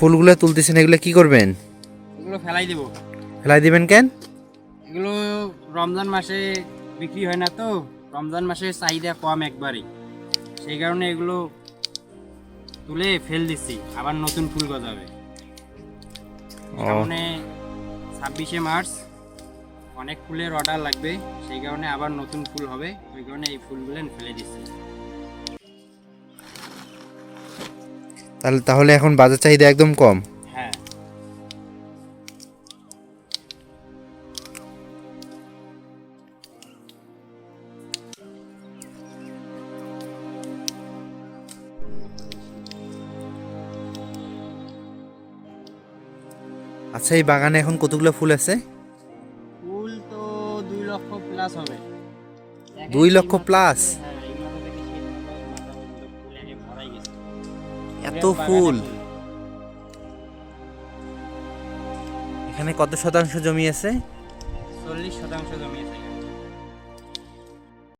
ফুলগুলো তুলতেছেন এগুলো কি করবেন? এগুলো ফেলাই দেবো। ফেলাই দিবেন কেন? এগুলো রমজান মাসে বিক্রি হয় না তো রমজান মাসে চাহিদা কম একবারই সেই কারণে এগুলো তুলে ফেল দিচ্ছি আবার নতুন ফুল গজাবে। সামনে ছাব্বিশে মার্চ অনেক ফুলের অর্ডার লাগবে সেই কারণে আবার নতুন ফুল হবে ওই কারণে এই ফুলগুলো ফেলে দিচ্ছি। তাহলে তাহলে এখন বাজার চাহিদা একদম কম? হ্যাঁ। আচ্ছা এই বাগানে এখন কতগুলো ফুল আছে? ফুল তো দুই লক্ষ প্লাস হবে। দুই লক্ষ plus? এত ফুল এখানে কত শতাংশ জমি আছে চল্লিশ শতাংশ জমি আছে।